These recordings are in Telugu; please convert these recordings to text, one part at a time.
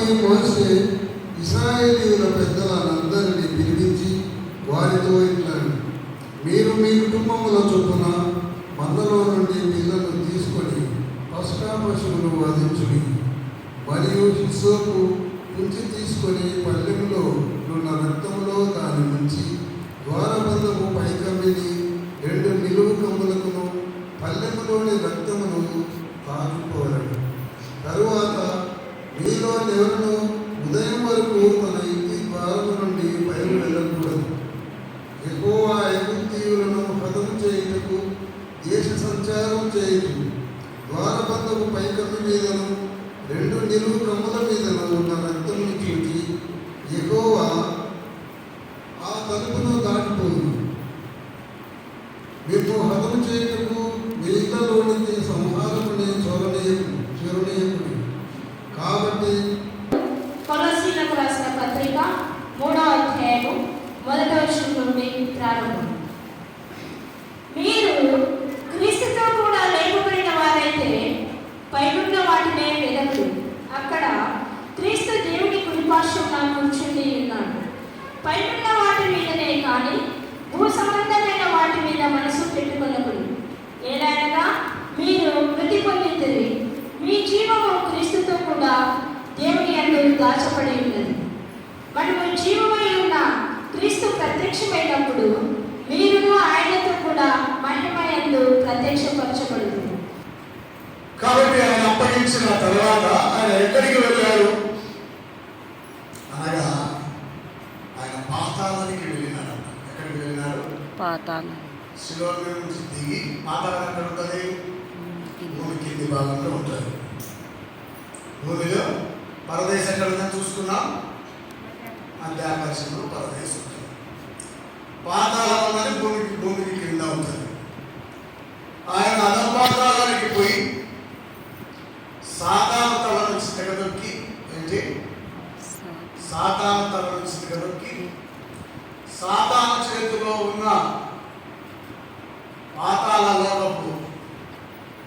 కాబట్టి మోసే ఇస్రాయేలీల పెద్దలందరినీ పిలిపించి వారితో ఇట్లా మీరు మీ కుటుంబంలో చొప్పున మందలో నుండి పిల్లలు తీసుకొని పశుకా పశువును వధించుడి. మరియు హిస్సోపు ఉంచి తీసుకొని పల్లెములో ఉన్న రక్తంలో దాని నుంచి పైనున్న వాటి మీదనే కానీ భూ సంబంధమైన వాటి మీద మనసు పెట్టుకున్నప్పుడు ఏలైనగా మీరు మృతి పొందిందిరి మీ జీవము క్రీస్తుతో కూడా దేవుని అందరూ దాచబడి ఉన్నది. మనము జీవమై ఉన్న క్రీస్తు ప్రత్యక్షమైనప్పుడు మీరు ఆయనతో కూడా మహిమయందు ప్రత్యక్షపరచబడుతుంది. కాబట్టి ఆయన అప్పగించిన తర్వాత ఆయన ఎక్కడికి వెళ్ళారు అనగా ఆయన పాతాళానికి వెళ్ళినాడు ఎక్కడికి వెళ్ళినాడు పాతాళం. శిలోర్ నుంచి దిగి పాతాళం ఎక్కడ ఉంటుంది? భూమి కింది భాగంలో ఉంటుంది. భూమిలో పరదేశం ఎక్కడ చూసుకున్నాం? ఆకాశంలో పరదేశం ఉంటుంది. పాతాళం అన్నది భూమికి భూమికి కింద ఉంటుంది. ఆయన అధపాతాళానికి పోయి సాతాను తల నుంచి తెగదొక్కి ఏంటి? సాతాను తల సాతాన చేతిలో ఉన్న పాతాళ లోకపు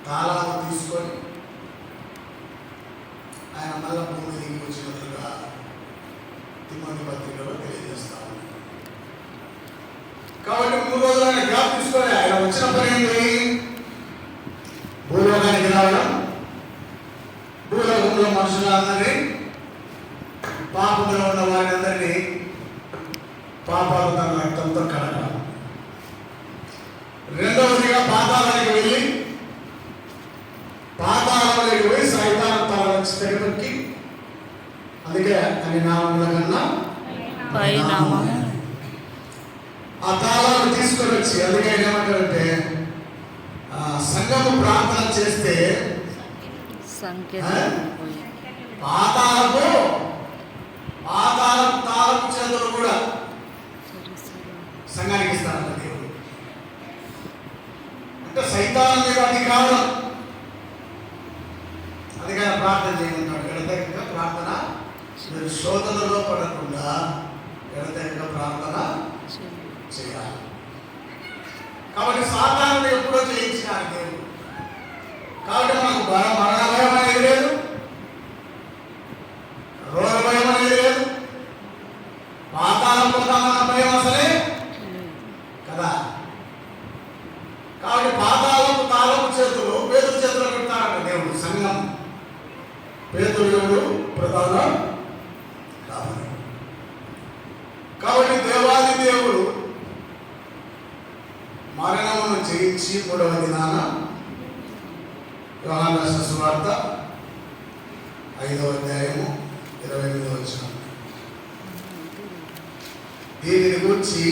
తాళాలు తీసుకొని ఆయన మళ్ళా భూమి దిగి వచ్చినట్లుగా తిమ్మతి పత్రికలో తెలియజేస్తా కాబట్టి మూడు రోజులు ఆయన గ్యాప్ తీసుకొని ఆయన వచ్చిన పని ఏంటి? భూలోకానికి రావడం భూలోకంలో మనుషులందరినీ పాపంలో ఉన్న వారిని అందరినీ పాపాలు తన రక్తంతో కడగడం రెండవదిగా పాతాళానికి వెళ్ళి పాతాళానికి పోయి సైతాన్ తల నుంచి తెగదొక్కి అందుకే అని నామముల కన్నా. ఆ తాళాలు తీసుకొని వచ్చి అందుకే ఏమంటారంటే ఆ, సంఘము ప్రార్థన చేస్తే పాతాలకు పాతాలకు తాళపు చేతులు కూడా సరే సరే సంఘానికి దేవుడు అంటే సైతాన్ మీద అధికారం అందుకని ప్రార్థన చేయమన్నాడు ఎడతెగక ప్రార్థన మీరు శోధనలో పడకుండా ఎడతెగక ప్రార్థన చేయాలి. కాబట్టి సాధారణ ఎప్పుడో చేయించినారు దేవుడు. కాబట్టి మనకు బల మరణ భయం అనేది లేదు. రోగ భయం అనేది లేదు. పాతాళం పోతామన్న భయం అసలే కదా కాబట్టి పాతాళపు తాళపు చేతులు పేదల చేతులు పెడతారంట దేవుడు సంఘం పేదలు ప్రధాన కాబట్టి దేవాది దేవుడు మరణమును జయించి మూడవ దినాన యోహాన రాసిన సువార్త ఐదవ అధ్యాయము ఇరవై ఎనిమిదవ వచ్చిన దీనిని గురించి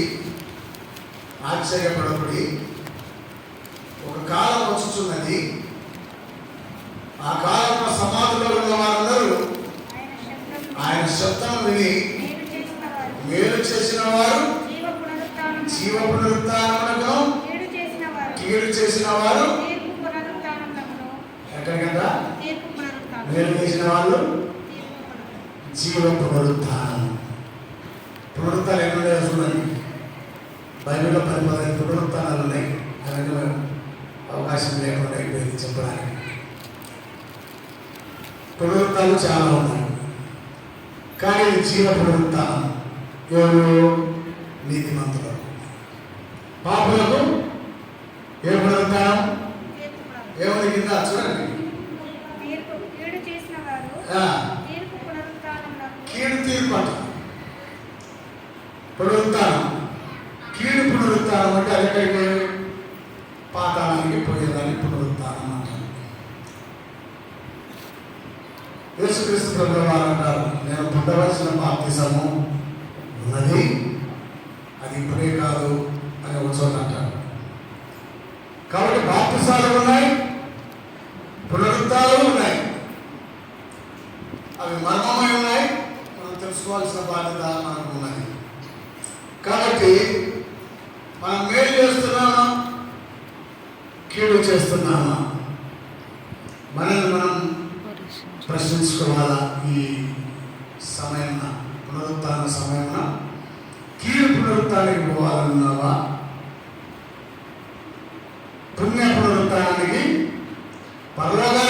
ఆశ్చర్యపడబడి ఒక కాలం వస్తున్నది ఆ కాలంలో సమాధిలో ఉన్న వారందరూ ఆయన శబ్దం విని మేలు చేసిన వారు జీవ పునరుత్థానమునకు కీడు చేసిన వారు ఎక్కడికంట మేలు చేసిన వాళ్ళు జీవ పునరుత్నం పునరుత్నాలు ఎక్కడ చూడండి. బైబిల్లో పది పదహైదు పునరుత్నాలు ఉన్నాయి. అవన్నీ అవకాశం లేకుండా అయిపోయింది చెప్పడానికి. పునరుత్నాలు చాలా ఉన్నాయి. కానీ జీవ పునరుత్నం ఎవరు? నీతిమంతులు. పాపులకు ఏ పునరుత్నం ఏమని కింద చూడండి. కీడు తీర్పు అంట. పునరుత్నం కీడు పునరుత్నం అంటే అది పాతాళానికి పోయేదాన్ని పునరుత్నం అంటారు యేసుక్రీస్తు ప్రభు వారు అంటారు నేను పుట్టవలసిన బాప్తిసము ఉన్నది అది ఇప్పుడే కాదు అని ఒక చోట అంటారు. కాబట్టి బాప్తిసాలు ఉన్నాయి పునరుద్ధాలు ఉన్నాయి. అవి మర్మమై ఉన్నాయి మనం తెలుసుకోవాల్సిన బాధ్యత మనకు ఉన్నది. కాబట్టి మనం మేలు చేస్తున్నామా? కీడు చేస్తున్నామా? మనల్ని మనం తెలుసుకోవాల ఈ సమయమున పునరుత్న సమయమున? కీడు పునరుత్నానికి పోవాలన్నావా? పుణ్య పునరుత్నానికి పరలోకానికి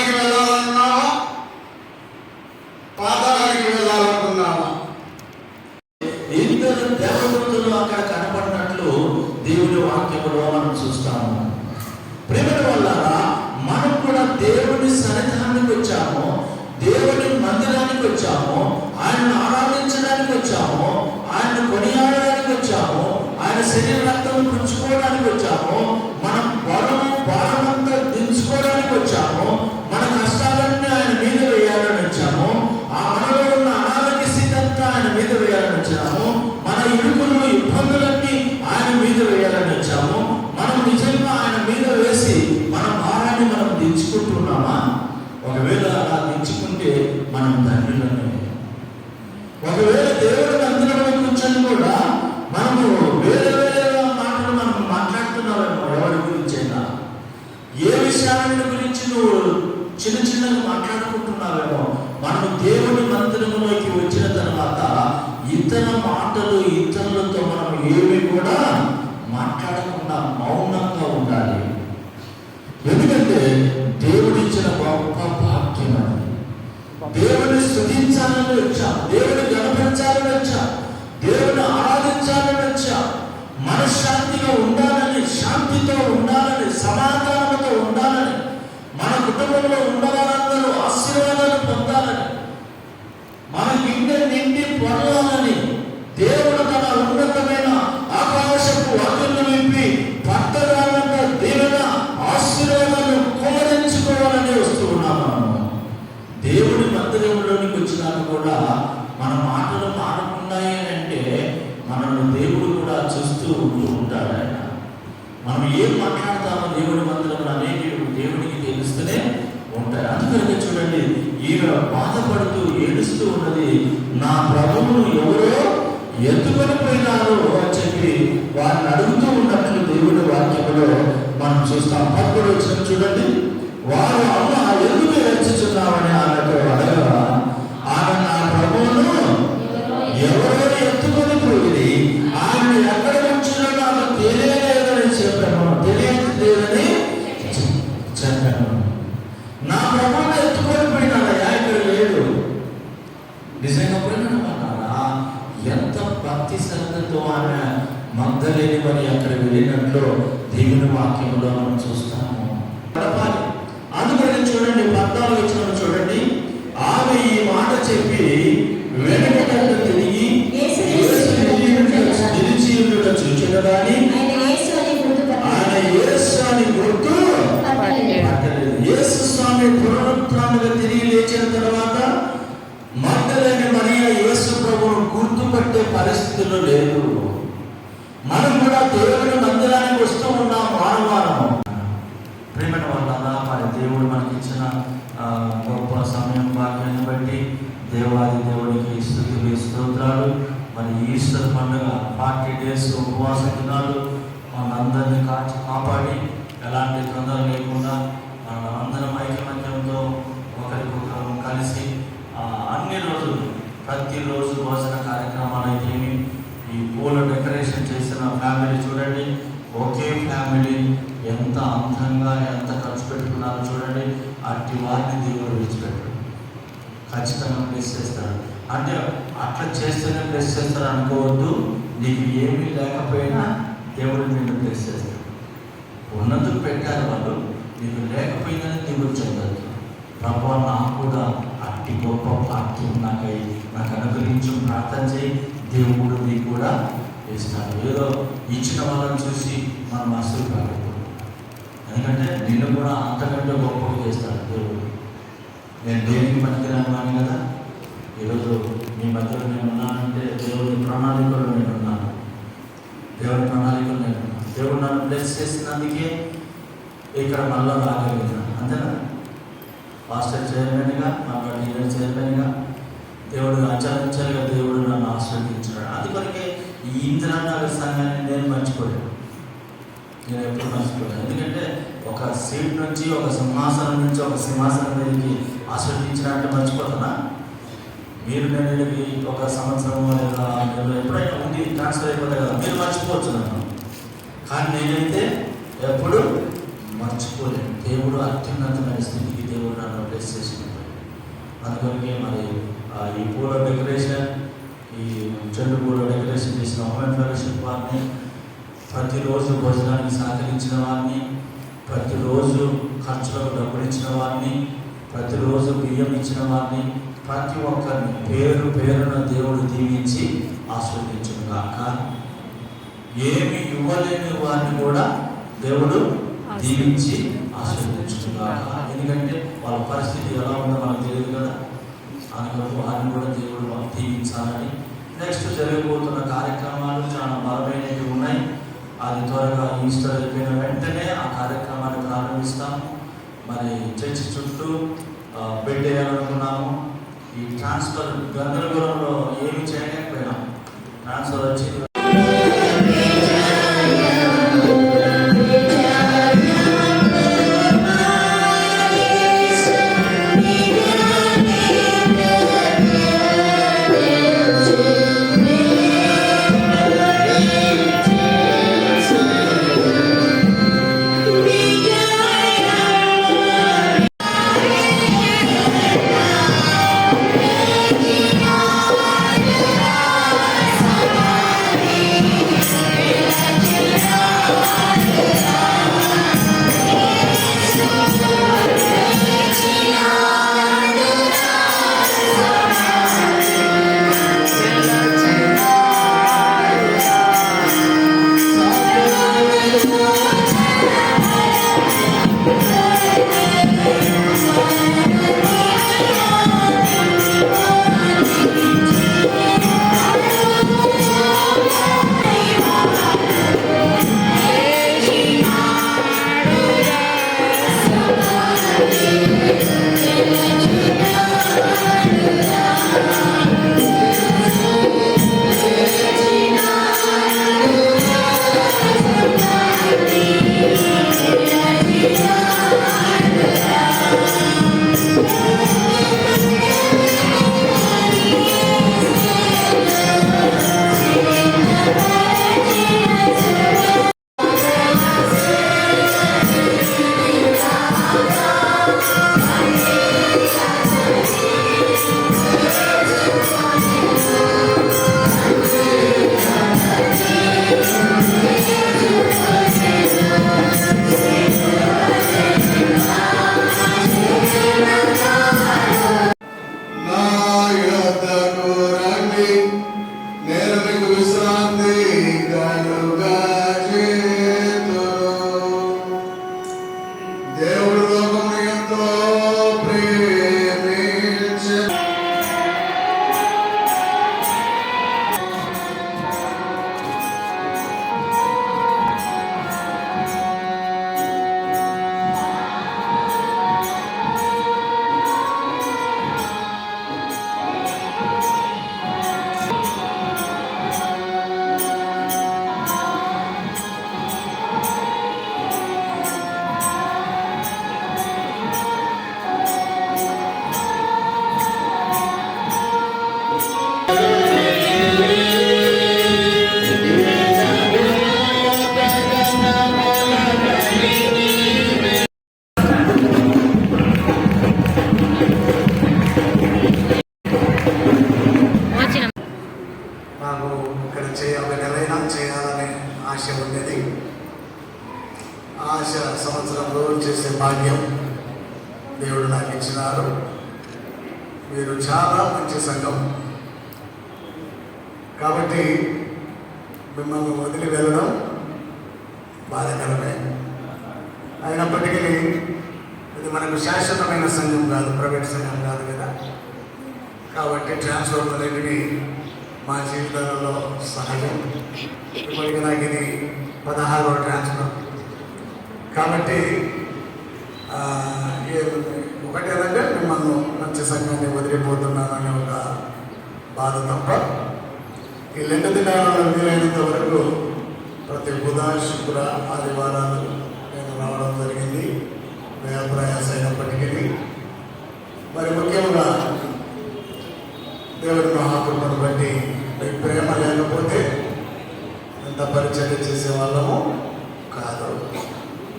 ఏమి కూడా మాట్లాడకుండా మౌనంగా ఉండాలి. ఎందుకంటే దేవుడిచ్చిన గొప్ప భాగ్యం అది. దేవుని స్థుతించాలని వచ్చా. దేవుని గణపరచాలని వచ్చా. దేవుని ఆరాధించాలని వచ్చా. మనశ్శాంతిగా ఉండాలని శాంతితో ఉండాలని సమాధానంతో ఉండాలని మన కుటుంబంలో ఉన్న ఆశీర్వాదాలు పొందాలని మన గిన్నె నిండి పొందాలని దేవుడు మందిరంలోనికి కూడా మన మాటలు మారకున్నాయి అంటే మనల్ని దేవుడు కూడా చూస్తూ ఉంటూ ఉంటాడు ఆయన మనం ఏం మాట్లాడతామో దేవుడి మందిరంలో అనేవి దేవుడికి తెలుస్తూనే ఉంటాయి. అందుకని చూడండి ఈమె బాధపడుతూ ఏడుస్తూ ఉన్నది నా ప్రభువును ఎవరో ఎత్తుకొని పోయినారు అని చెప్పి వారిని అడుగుతూ ఉన్నట్లు దేవుడి వాక్యంలో మనం చూస్తాం. పక్కడు వచ్చిన చూడండి వారు అమ్మ ఎందుకు రక్షిస్తున్నామని ఆమెతో అడగగా ఎవరో ఎత్తుకొని పోయి ఆయన ఎక్కడ ఉంచినా నాకు తెలియలేదని చెప్పాను. తెలియలేదని చెప్పాను. నా ప్రభువును ఎత్తుకొని పోయినాడయ్యా ఇక్కడ లేడు నిజంగా పోయినాడు ఎంత భక్తి శ్రద్ధతో ఆమె మందలేని మరి అక్కడ వెళ్ళినట్లు దేవుని వాక్యంలో మనం చూస్తాము. దేవుని మందిరానికి వస్తూ ఉన్నాం వారం వారం ప్రేమను వల్ల మరి దేవుడు మనకి ఇచ్చిన గొప్ప సమయం భాగ్యాన్ని బట్టి దేవాది దేవుడికి స్థుతి స్తోత్రాలు. మరి ఈస్టర్ పండుగ ఫార్టీ డేస్ ఉపవాస దినాలు మనందరినీ కాచి కాపాడి ఎలాంటి తొందర లేకుండా ఆ, డెకరేషన్ చేసిన ఫ్యామిలీ చూడండి. ఒకే ఫ్యామిలీ ఎంత అందంగా ఎంత ఖర్చు పెట్టుకున్నారో చూడండి. అట్టి వారిని దేవుడు విడిచిపెట్టాడు. ఖచ్చితంగా బ్లెస్ చేస్తాడు. అంటే అట్లా చేస్తేనే బ్లెస్ చేస్తారు అనుకోవద్దు. నీకు ఏమీ లేకపోయినా దేవుడు నిన్ను బ్లెస్ చేస్తాడు. ఉన్నందుకు పెట్టారు వాళ్ళు. నీకు లేకపోయిందని దేవుడు చెందదు ప్రభు నాకు కూడా అట్టి గొప్ప ప్రాప్తి నాకై నాకు అనుగ్రహించు ప్రార్థన చేయి. దేవుడు మీకు కూడా ఇస్తాడు ఏదో ఇచ్చిన వాళ్ళని చూసి మనం అసలు కాకూడదు ఎందుకంటే నిన్ను కూడా అంతకంటే గొప్పగా చేస్తాడు దేవుడు. నేను దేనికి పనికిరాను కదా? ఈరోజు మీ మధ్యలో నేను ఉన్నానంటే దేవుని ప్రణాళికలో నేను ఉన్నాను. దేవుని ప్రణాళికలో నేను ఉన్నాను. దేవుడు నన్ను బ్లెస్ చేసినందుకే ఇక్కడ మళ్ళా రాగలిగిన. అంతేనా? పాస్టర్ చైర్మన్గా మా చైర్మన్ ఈ ఇంద్రనగర్ సంఘాన్ని నేను మర్చిపోయాను నేను ఎప్పుడు మర్చిపోయాను ఎందుకంటే ఒక సీట్ నుంచి ఒక సింహాసనం నుంచి ఒక సింహాసనం మీదకి ఆస్వాదించినట్టు మర్చిపోతానా? మీరు నేను ఒక సంవత్సరం లేదా నెలలో ఎప్పుడైనా ఉంది ట్రాన్స్ఫర్ అయిపోతాయి కదా మీరు మర్చిపోవచ్చు నన్ను. కానీ నేనైతే ఎప్పుడు మర్చిపోలేను. దేవుడు అత్యున్నతమైన స్థితికి దేవుడు నన్ను బ్లెస్ చేసుకుంటాడు అందుకని మరి ఈ పూల డెకరేషన్ ఈ జన్ను కూడా డెకరేషన్ చేసిన ఉమెన్ ఫెలోషిప్ వారిని ప్రతిరోజు భోజనానికి సహకరించిన వారిని ప్రతిరోజు ఖర్చులకు డబ్బులు ఇచ్చిన వారిని ప్రతిరోజు బియ్యం ఇచ్చిన వారిని ప్రతి ఒక్కరిని పేరు పేరున దేవుడు దీవించి ఆస్వాదించును కాక ఏమి ఇవ్వలేని వారిని కూడా దేవుడు దీవించి ఆశీర్వదించును కాక ఎందుకంటే వాళ్ళ పరిస్థితి ఎలా ఉందో మనకు తెలియదు కదా. అందుకని వారిని కూడా దేవుడు మాకు దీవించాలని నెక్స్ట్ జరగబోతున్న కార్యక్రమాలు చాలా బలమైనవి ఉన్నాయి. అది త్వరగా ఈస్టర్ అయిపోయిన వెంటనే ఆ కార్యక్రమాన్ని ప్రారంభిస్తాము. మరి చర్చి చుట్టూ ఆ, పెట్టేయాలనుకున్నాము ఈ ట్రాన్స్ఫర్ గందరగోళంలో ఏమి అయినప్పటికీ ఇది మనకు శాశ్వతమైన సంఘం కాదు ప్రైవేట్ సంఘం కాదు కదా. కాబట్టి ట్రాన్స్ఫర్ అనేటివి మా జీవితాలలో సహజం. ఇప్పటికి నాకు ఇది పదహారవ ట్రాన్స్ఫర్. కాబట్టి ఒకటి ఏంటంటే మిమ్మల్ని మంచి సంఘాన్ని వదిలిపోతున్నామనే ఒక బాధ తప్ప ఈ లెక్క దినాలలో వీలైనంత వరకు ప్రతి బుధ శుక్ర ఆదివారాలు రావడం జరిగింది. ప్రయాస అయినప్పటికీ మరి ముఖ్యంగా దేవుడి మహాకృపను బట్టి మీ ప్రేమ లేకపోతే ఎంత పరిచర్య చేసే వాళ్ళము కాదు.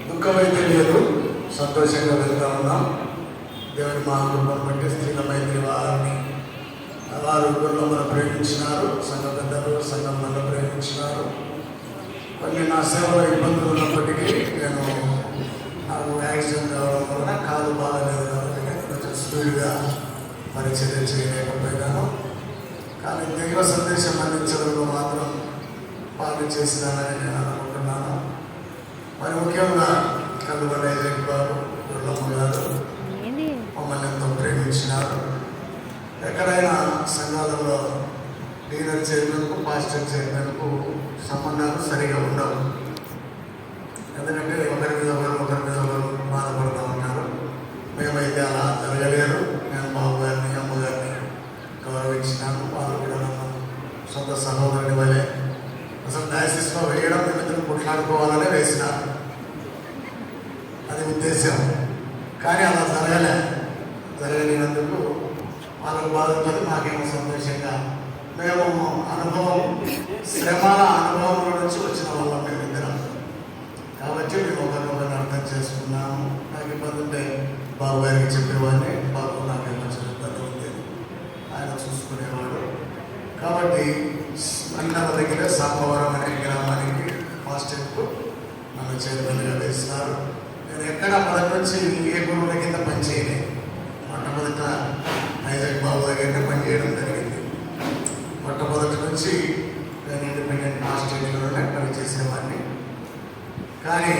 దుఃఖమైతే లేదు సంతోషంగా వెళ్తూ ఉన్నాం. దేవుడి మహాకృపను బట్టి స్త్రీల మైత్రి వారిని వారు ఊళ్ళో మనం ప్రేమించినారు సంఘ పెద్దలు సంఘం మనం ప్రేమించినారు. కొన్ని నా సేవలో ఇబ్బందులు ఉన్నప్పటికీ నేను నాకు యాక్సిడెంట్ కావడం వలన కాలు బాగాలేదు కాబట్టి నేను కొంచెం స్పీడ్గా పరిచర్య చేయలేకపోయినాను. కానీ దైవ సందేశం అందించడంలో మాత్రం పాలు చేసినానని నేను అనుకుంటున్నాను. మరి ముఖ్యంగా కలువల ఎజెక్ బాబు గుళ్ళమ్మ గారు మమ్మల్ని ఎంతో ప్రేమించినారు. ఎక్కడైనా సంఘాలలో లీడర్ చైర్మన్కు పాస్టర్ చైర్మన్కు సంబంధాలు సరిగా ఉండవు. ఎందుకంటే ఒకరి మీద ఒకరు ఒకరి మీద ఒకరు బాధపడుతూ ఉన్నారు మేమైతే అలా జరగలేదు నేను బాబు గారిని అమ్మ గౌరవించినాను. వాళ్ళు కూడా నన్ను సొంత సహోదరుని వలె అసలు డయాసిస్లో వేయడం నిమిత్తం కొట్లాడుకోవాలనే వేసినారు. అది ఉద్దేశం కానీ అలా జరగలే. జరగలేనందుకు వాళ్ళకు బాధపడి మాకేమో సంతోషంగా మేము అనుభవం శ్రమల అనుభవం నుంచి వచ్చిన వాళ్ళం మేమిద్దరం కాబట్టి మేము ఒకరినొకరిని అర్థం చేసుకున్నాము. నాకు ఇబ్బంది ఉంటే బాబు గారికి చెప్పేవాడిని బాబు నాకు కొంచెం ఇబ్బంది ఉంది ఆయన చూసుకునేవాడు. కాబట్టి అన్నల దగ్గర సాంబవరం అనే గ్రామానికి మాస్టర్కు నన్ను చైర్మన్గా వేసినారు నేను ఎక్కడ మొదటి నుంచి ఏ గురువుల కింద పనిచేయలేదు మొట్టమొదట ఐజక్ బాబు దగ్గర పనిచేయడం జరిగింది మొట్టమొదటి నుంచి నేను ఇండిపెండెంట్ మాస్టర్లోనే పనిచేసేవాడిని కానీ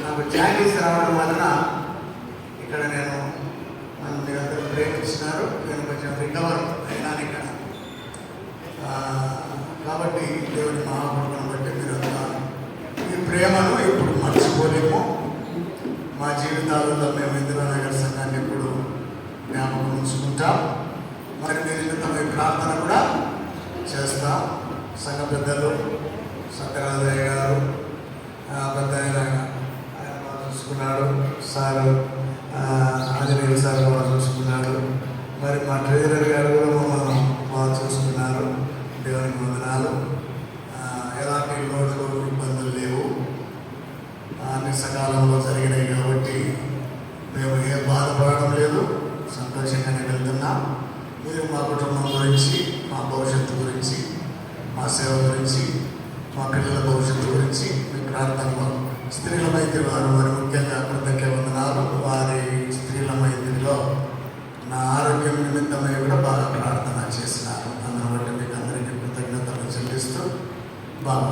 నాకు జాండీస్ రావడం వలన ఇక్కడ నేను నన్ను మీరందరూ ఇస్తున్నారు నేను కొంచెం రికవర్ అయినాను ఇక్కడ. కాబట్టి దేవుడి మహాప్రభుని బట్టి మీరంతా ఈ ప్రేమను ఇప్పుడు మర్చిపోలేము. మా జీవితాలలో మేము ఇందిరానగర్ సంఘాన్ని ఎప్పుడు జ్ఞాపకం ఉంచుకుంటాం. మరి మీ నిమిత్తం ప్రార్థన కూడా చేస్తాం. సంఘ పెద్దలు సత్యరాజయ్య గారు ఆ, పెద్ద ఆయన ఆయన బాగా చూసుకున్నాడు. సారు ఆంజనేయులు సార్ బాగా చూసుకున్నాడు. మరి మా ట్రెజరర్ గారు కూడా మమ్మల్ని బాగా చూసుకున్నారు. దేవునికి వందనాలు. ఎలాంటి లోటులు ఇబ్బందులు లేవు. అన్ని సకాలంలో జరిగినాయి కాబట్టి మేము ఏ బాధపడడం లేదు. సంతోషంగానే వెళ్తున్నాం. మీరు మా కుటుంబం గురించి మా భవిష్యత్తు గురించి మా సేవ గురించి మా పిల్లల భవిష్యత్తు గురించి మీ ప్రార్థనలో స్త్రీల మైత్రి వారు మరి ముఖ్యంగా కృతజ్ఞ వందనాలు. వారి స్త్రీల మైత్రిలో నా ఆరోగ్యం నిమిత్తమై కూడా బాగా ప్రార్థన చేసినారు. అందును మీకు అందరికీ కృతజ్ఞతలు చెల్లిస్తూ బాగా